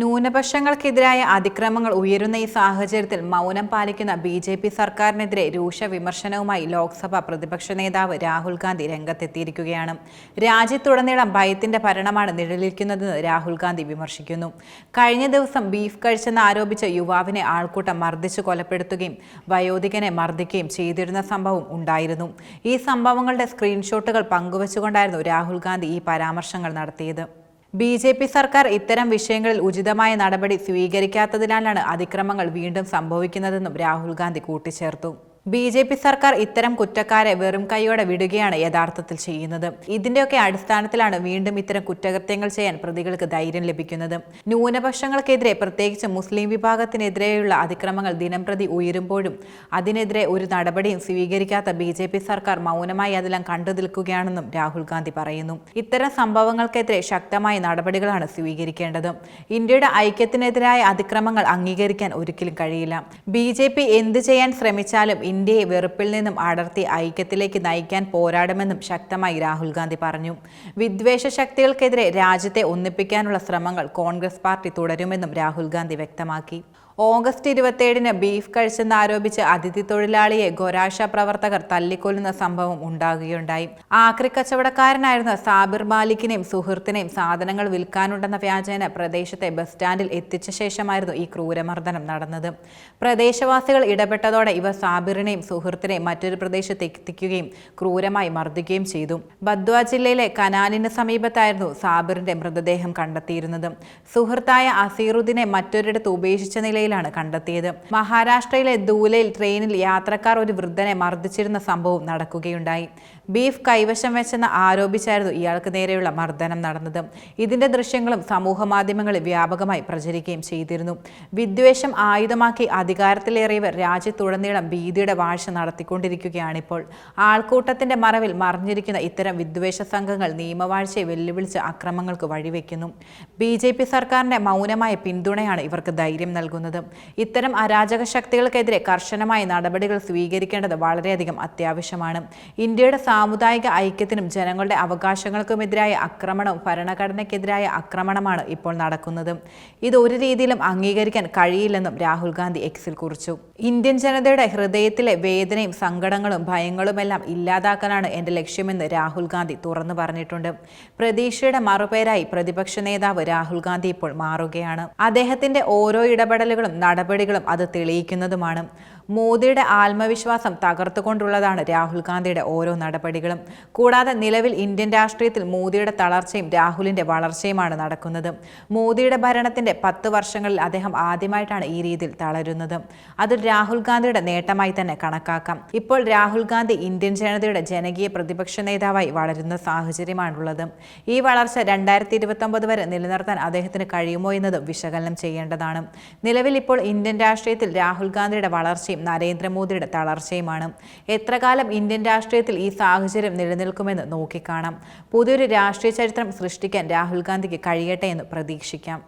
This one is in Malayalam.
ന്യൂനപക്ഷങ്ങൾക്കെതിരായ അതിക്രമങ്ങൾ ഉയരുന്ന ഈ സാഹചര്യത്തിൽ മൗനം പാലിക്കുന്ന ബി ജെ പി സർക്കാരിനെതിരെ രൂക്ഷ വിമർശനവുമായി ലോക്സഭ പ്രതിപക്ഷ നേതാവ് രാഹുൽ ഗാന്ധി രംഗത്തെത്തിയിരിക്കുകയാണ്. രാജ്യത്തുടനീളം ഭയത്തിന്റെ ഭരണമാണ് നിഴലിക്കുന്നതെന്ന് രാഹുൽ ഗാന്ധി വിമർശിക്കുന്നു. കഴിഞ്ഞ ദിവസം ബീഫ് കഴിച്ചെന്ന് ആരോപിച്ച യുവാവിനെ ആൾക്കൂട്ടം മർദ്ദിച്ചു കൊലപ്പെടുത്തുകയും വയോധികനെ മർദ്ദിക്കുകയും ചെയ്തിരുന്ന സംഭവം ഉണ്ടായിരുന്നു. ഈ സംഭവങ്ങളുടെ സ്ക്രീൻഷോട്ടുകൾ പങ്കുവച്ചുകൊണ്ടായിരുന്നു രാഹുൽ ഗാന്ധി ഈ പരാമർശങ്ങൾ നടത്തിയത്. ബി ജെ പി സർക്കാർ ഇത്തരം വിഷയങ്ങളിൽ ഉചിതമായ നടപടി സ്വീകരിക്കാത്തതിനാലാണ് അതിക്രമങ്ങൾ വീണ്ടും സംഭവിക്കുന്നതെന്നും രാഹുൽ ഗാന്ധി കൂട്ടിച്ചേർത്തു. ബി ജെ പി സർക്കാർ ഇത്തരം കുറ്റക്കാരെ വെറും കൈയോടെ വിടുകയാണ് യഥാർത്ഥത്തിൽ ചെയ്യുന്നത്. ഇതിന്റെയൊക്കെ അടിസ്ഥാനത്തിലാണ് വീണ്ടും ഇത്തരം കുറ്റകൃത്യങ്ങൾ ചെയ്യാൻ പ്രതികൾക്ക് ധൈര്യം ലഭിക്കുന്നത്. ന്യൂനപക്ഷങ്ങൾക്കെതിരെ പ്രത്യേകിച്ച് മുസ്ലിം വിഭാഗത്തിനെതിരെയുള്ള അതിക്രമങ്ങൾ ദിനംപ്രതി ഉയരുമ്പോഴും അതിനെതിരെ ഒരു നടപടിയും സ്വീകരിക്കാത്ത ബി ജെ പി സർക്കാർ മൗനമായി അതെല്ലാം കണ്ടു നിൽക്കുകയാണെന്നും രാഹുൽ ഗാന്ധി പറയുന്നു. ഇത്തരം സംഭവങ്ങൾക്കെതിരെ ശക്തമായ നടപടികളാണ് സ്വീകരിക്കേണ്ടത്. ഇന്ത്യയുടെ ഐക്യത്തിനെതിരായ അതിക്രമങ്ങൾ അംഗീകരിക്കാൻ ഒരിക്കലും കഴിയില്ല. ബി ജെ പി എന്ത് ചെയ്യാൻ ശ്രമിച്ചാലും ഇന്ത്യയെ വെറുപ്പിൽ നിന്നും അടർത്തി ഐക്യത്തിലേക്ക് നയിക്കാൻ പോരാടുമെന്നും ശക്തമായി രാഹുൽ ഗാന്ധി പറഞ്ഞു. വിദ്വേഷ ശക്തികൾക്കെതിരെ രാജ്യത്തെ ഒന്നിപ്പിക്കാനുള്ള ശ്രമങ്ങൾ കോൺഗ്രസ് പാർട്ടി തുടരുമെന്നും രാഹുൽ ഗാന്ധി വ്യക്തമാക്കി. ഓഗസ്റ്റ് ഇരുപത്തിയേഴിന് ബീഫ് കഴിച്ചെന്ന് ആരോപിച്ച് അതിഥി തൊഴിലാളിയെ ഗൊരാഷ പ്രവർത്തകർ തല്ലിക്കൊല്ലുന്ന സംഭവം ഉണ്ടാകുകയുണ്ടായി. ആക്രി കച്ചവടക്കാരനായിരുന്ന സാബിർ മാലിക്കിനെയും സുഹൃത്തിനെയും സാധനങ്ങൾ വിൽക്കാനുണ്ടെന്ന വ്യാജേന പ്രദേശത്തെ ബസ് സ്റ്റാൻഡിൽ എത്തിച്ച ശേഷമായിരുന്നു ഈ ക്രൂരമർദ്ദനം നടന്നത്. പ്രദേശവാസികൾ ഇടപെട്ടതോടെ ഇവ സാബിറിനെയും സുഹൃത്തിനെയും മറ്റൊരു പ്രദേശത്ത് എത്തിക്കുകയും ക്രൂരമായി മർദ്ദിക്കുകയും ചെയ്തു. ബദ്വ ജില്ലയിലെ കനാലിന് സമീപത്തായിരുന്നു സാബിറിന്റെ മൃതദേഹം കണ്ടെത്തിയിരുന്നത്. സുഹൃത്തായ അസീറുദ്ദീനെ മറ്റൊരിടത്ത് ഉപേക്ഷിച്ച നിലയിലാണ് കണ്ടെത്തിയത്. മഹാരാഷ്ട്രയിലെ ദൂലയിൽ ട്രെയിനിൽ യാത്രക്കാർ ഒരു വൃദ്ധനെ മർദ്ദിച്ചിരുന്ന സംഭവം നടക്കുകയുണ്ടായി. ബീഫ് കൈവശം വെച്ചെന്ന് ആരോപിച്ചായിരുന്നു ഇയാൾക്ക് നേരെയുള്ള മർദ്ദനം നടന്നത്. ഇതിന്റെ ദൃശ്യങ്ങളും സമൂഹ മാധ്യമങ്ങളിൽ വ്യാപകമായി പ്രചരിക്കുകയും ചെയ്തിരുന്നു. വിദ്വേഷം ആയുധമാക്കി അധികാരത്തിലേറിയവർ രാജ്യത്തുടനീളം ഭീതിയുടെ വാഴ്ച നടത്തിക്കൊണ്ടിരിക്കുകയാണിപ്പോൾ. ആൾക്കൂട്ടത്തിന്റെ മറവിൽ മറിഞ്ഞിരിക്കുന്ന ഇത്തരം വിദ്വേഷ സംഘങ്ങൾ നിയമവാഴ്ചയെ വെല്ലുവിളിച്ച് അക്രമങ്ങൾക്ക് വഴിവെക്കുന്നു. ബി ജെ പി സർക്കാരിന്റെ മൗനമായ പിന്തുണയാണ് ഇവർക്ക് ധൈര്യം നൽകുന്നത്. ഇത്തരം അരാജക ശക്തികൾക്കെതിരെ കർശനമായ നടപടികൾ സ്വീകരിക്കേണ്ടത് വളരെയധികം അത്യാവശ്യമാണ്. ഇന്ത്യയുടെ സാമുദായിക ഐക്യത്തിനും ജനങ്ങളുടെ അവകാശങ്ങൾക്കുമെതിരായ ആക്രമണവും ഭരണഘടനയ്ക്കെതിരായ ആക്രമണമാണ് ഇപ്പോൾ നടക്കുന്നത്. ഇത് ഒരു രീതിയിലും അംഗീകരിക്കാൻ കഴിയില്ലെന്നും രാഹുൽ ഗാന്ധി എക്സിൽ കുറിച്ചു. ഇന്ത്യൻ ജനതയുടെ ഹൃദയത്തിലെ വേദനയും സങ്കടങ്ങളും ഭയങ്ങളുമെല്ലാം ഇല്ലാതാക്കാനാണ് എന്റെ ലക്ഷ്യമെന്ന് രാഹുൽ ഗാന്ധി തുറന്നു പറഞ്ഞിട്ടുണ്ട്. പ്രതീക്ഷയുടെ മറുപേരായി പ്രതിപക്ഷ നേതാവ് രാഹുൽ ഗാന്ധി ഇപ്പോൾ മാറുകയാണ്. അദ്ദേഹത്തിന്റെ ഓരോ ഇടപെടലുകളും നടപടികളും അത് തെളിയിക്കുന്നതുമാണ്. മോദിയുടെ ആത്മവിശ്വാസം തകർത്തുകൊണ്ടുള്ളതാണ് രാഹുൽ ഗാന്ധിയുടെ ഓരോ നടപടികളും. കൂടാതെ നിലവിൽ ഇന്ത്യൻ രാഷ്ട്രീയത്തിൽ മോദിയുടെ തളർച്ചയും രാഹുലിന്റെ വളർച്ചയുമാണ് നടക്കുന്നത്. മോദിയുടെ ഭരണത്തിന്റെ പത്ത് വർഷങ്ങളിൽ അദ്ദേഹം ആദ്യമായിട്ടാണ് ഈ രീതിയിൽ തളരുന്നത്. അത് രാഹുൽ ഗാന്ധിയുടെ നേട്ടമായി തന്നെ കണക്കാക്കാം. ഇപ്പോൾ രാഹുൽ ഗാന്ധി ഇന്ത്യൻ ജനതയുടെ ജനകീയ പ്രതിപക്ഷ നേതാവായി വളരുന്ന സാഹചര്യമാണുള്ളത്. ഈ വളർച്ച രണ്ടായിരത്തി ഇരുപത്തൊമ്പത് വരെ നിലനിർത്താൻ അദ്ദേഹത്തിന് കഴിയുമോ എന്നത് വിശകലനം ചെയ്യേണ്ടതാണ്. നിലവിൽ ഇപ്പോൾ ഇന്ത്യൻ രാഷ്ട്രീയത്തിൽ രാഹുൽ ഗാന്ധിയുടെ വളർച്ചയും നരേന്ദ്രമോദിയുടെ തളർച്ചയുമാണ്. എത്രകാലം ഇന്ത്യൻ രാഷ്ട്രീയത്തിൽ ഈ സാഹചര്യം നിലനിൽക്കുമെന്ന് നോക്കിക്കാണാം. പുതിയൊരു രാഷ്ട്രീയ ചരിത്രം സൃഷ്ടിക്കാൻ രാഹുൽ ഗാന്ധിക്ക് കഴിയട്ടെ എന്ന് പ്രതീക്ഷിക്കാം.